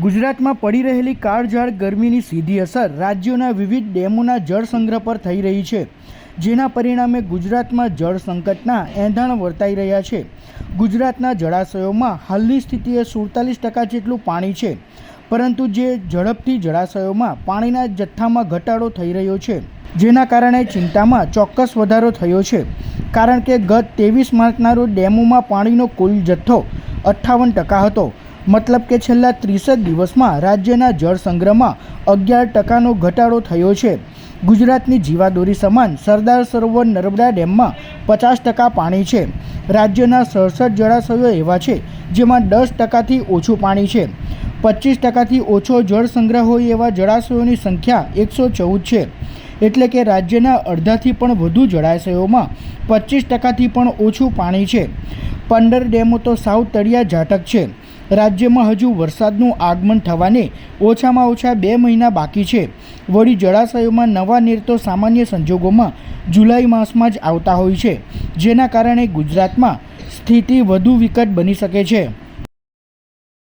ગુજરાતમાં પડી રહેલી કાળઝાળ ગરમીની સીધી અસર રાજ્યોના વિવિધ ડેમોના જળ સંગ્રહ પર થઈ રહી છે, જેના પરિણામે ગુજરાતમાં જળ સંકટના એંધાણ વર્તાઈ રહ્યા છે. ગુજરાતના જળાશયોમાં હાલની સ્થિતિએ સુડતાલીસ ટકા જેટલું પાણી છે, પરંતુ જે ઝડપથી જળાશયોમાં પાણીના જથ્થામાં ઘટાડો થઈ રહ્યો છે, જેના કારણે ચિંતામાં ચોક્કસ વધારો થયો છે, કારણ કે ગત ત્રેવીસ માર્ચના રોજ ડેમોમાં પાણીનો કુલ જથ્થો અઠ્ઠાવન ટકા હતો. મતલબ કે છેલ્લા ત્રીસ દિવસમાં રાજ્યના જળ સંગ્રહમાં અગિયાર ટકાનો ઘટાડો થયો છે. ગુજરાતની જીવાદોરી સમાન સરદાર સરોવર નર્મદા ડેમમાં પચાસ ટકા પાણી છે. રાજ્યના સડસઠ જળાશયો એવા છે જેમાં દસ ટકાથી ઓછું પાણી છે. પચીસ ટકાથી ઓછો જળ સંગ્રહ હોય એવા જળાશયોની સંખ્યા એકસો ચૌદ છે. એટલે કે રાજ્યના અડધાથી પણ વધુ જળાશયોમાં પચીસ ટકાથી પણ ઓછું પાણી છે. પંદર ડેમો તો સાવ તળિયા ઝાટક છે. રાજ્યમાં હજુ વરસાદનું આગમન થવાને ઓછામાં ઓછા બે મહિના બાકી છે. વળી જળાશયોમાં નવા નીર તો સામાન્ય સંજોગોમાં જુલાઈ માસમાં જ આવતા હોય છે, જેના કારણે ગુજરાતમાં સ્થિતિ વધુ વિકટ બની શકે છે.